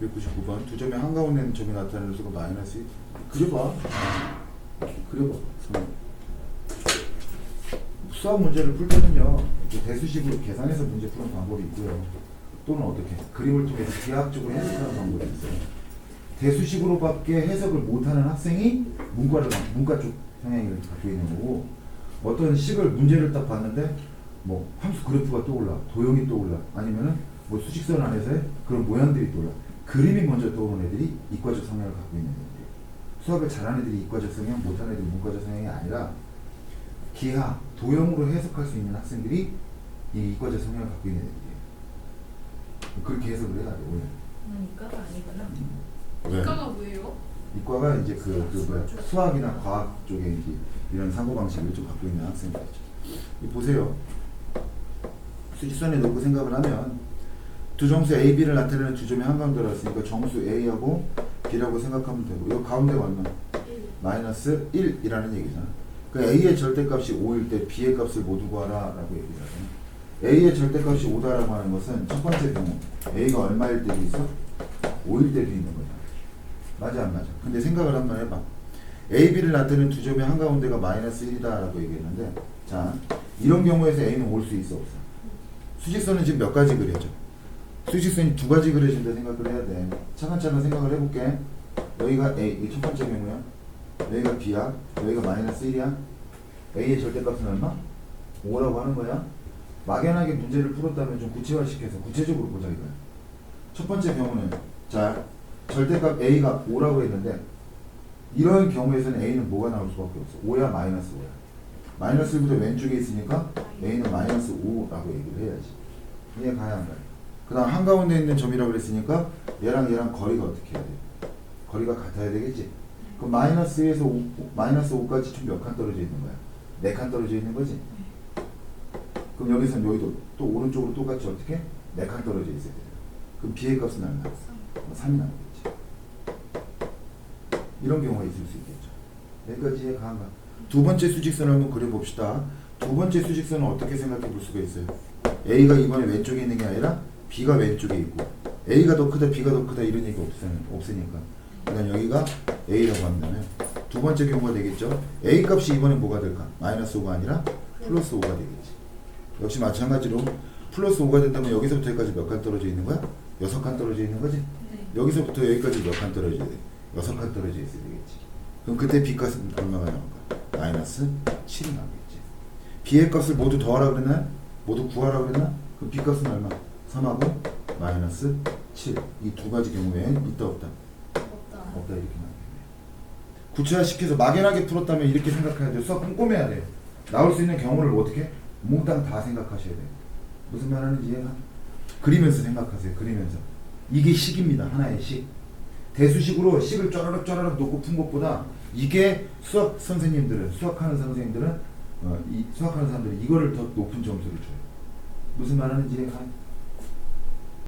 299번. 두 점의 한가운데 있는 점이 나타내는 수가 마이너스 1 그려봐. 그려봐. 수학 문제를 풀 때는요 대수식으로 계산해서 문제 푸는 방법이 있고요. 또는 어떻게? 그림을 통해서 기하학적으로 해석하는 방법이 있어요. 대수식으로밖에 해석을 못하는 학생이 문과를 문과 쪽 성향을 갖고 있는 거고 어떤 식을 문제를 딱 봤는데 뭐 함수 그래프가 떠올라 도형이 떠올라 아니면은 뭐 수직선 안에서의 그런 모양들이 떠올라 그림이 먼저 떠오르는 애들이 이과적 성향을 갖고 있는 애들이에요 수학을 잘하는 애들이 이과적 성향 못하는 애들이 문과적 성향이 아니라 기하 도형으로 해석할 수 있는 학생들이 이 이과적 성향을 갖고 있는 애들이에요 그렇게 해석을 해야 돼 오늘 난 이과가 아니구나. 왜? 이과가 뭐예요? 이과가 이제 그, 그 뭐야 수학이나 과학 쪽에 이제 이런 사고 방식을 좀 갖고 있는 학생들이죠. 이 보세요. 수직선에 놓고 생각을 하면 두 정수 A, B를 나타내는 두 점이 있으니까 정수 A하고 B라고 생각하면 되고 이 가운데가 얼마? 1. 마이너스 1이라는 얘기잖아. 그 A의 절대값이 5일 때 B의 값을 모두 구하라라고 얘기하잖아. A의 절대값이 5다라고 하는 것은 첫 번째 경우 A가 얼마일 때도 있어? 5일 때도 있는 거잖아. 맞아 안 맞아? 근데 생각을 한번 해봐. A, B를 나타내는 두 점의 한가운데가 마이너스 1이다라고 얘기했는데 자 이런 경우에서 A는 올 수 있어 없어? 수직선은 지금 몇 가지 그려져? 수직선이 두 가지 그려진다 생각을 해야 돼. 차근차근 생각을 해볼게. 여기가 A, 이게 첫 번째 경우야. 여기가 B야. 여기가 마이너스 1이야. A의 절대값은 얼마? 5라고 하는 거야. 막연하게 문제를 풀었다면 좀 구체화시켜서 구체적으로 보자 이거야. 첫 번째 경우는 자 절대값 A가 5라고 했는데 이런 경우에서는 A는 뭐가 나올 수밖에 없어. 5야 마이너스 5야. 마이너스 1보다 왼쪽에 있으니까 A는 마이너스 5라고 얘기를 해야지. 이해 가야 안 가요? 그 다음 한가운데 있는 점이라고 그랬으니까 얘랑 얘랑 거리가 어떻게 해야 돼? 거리가 같아야 되겠지? 그럼 마이너스에서 5, 마이너스 5까지 총 몇 칸 떨어져 있는 거야? 4칸 떨어져 있는 거지? 그럼 여기서는 여기도 또 오른쪽으로 똑같이 어떻게? 4칸 떨어져 있어야 돼. 그럼 B의 값은 얼마? 3이 나오겠지. 이런 경우가 있을 수 있겠죠. 여기까지 가한가? 두 번째 수직선을 한번 그려봅시다. 두 번째 수직선은 어떻게 생각해 볼 수가 있어요? A가 이번에 왼쪽에 있는 게 아니라 B가 왼쪽에 있고 A가 더 크다, B가 더 크다 이런 얘기 없, 없으니까 그러니까 여기가 A라고 한다면 두 번째 경우가 되겠죠. A 값이 이번에 뭐가 될까? 마이너스 5가 아니라 플러스 5가 되겠지. 역시 마찬가지로 플러스 5가 된다면 여기서부터 여기까지 몇 칸 떨어져 있는 거야? 여섯 칸 떨어져 있는 거지? 네. 여기서부터 여기까지 몇 칸 떨어져야 돼? 여섯 칸 떨어져 있어야 되겠지. 그럼 그때 B 값은 얼마가 나올까? 마이너스 7이 나오겠지. B의 값을 모두 더하라 그랬나? 모두 구하라 그랬나? 그럼 B 값은 얼마? 3하고 마이너스 7. 이 두 가지 경우에 있다 없다? 없다. 없다 이렇게 나오겠네. 구체화시켜서 막연하게 풀었다면 이렇게 생각해야 돼. 수학 꼼꼼해야 돼. 나올 수 있는 경우를 어떻게? 몽땅 다 생각하셔야 돼. 무슨 말 하는지 이해가? 그리면서 생각하세요. 그리면서. 이게 식입니다. 하나의 식. 대수식으로 식을 쩌라락 쩌라락 놓고 푼 것보다 이게 수학 선생님들은 수학하는 선생님들은 어, 이 수학하는 사람들은 이거를 더 높은 점수를 줘요. 무슨 말 하는지 이해가?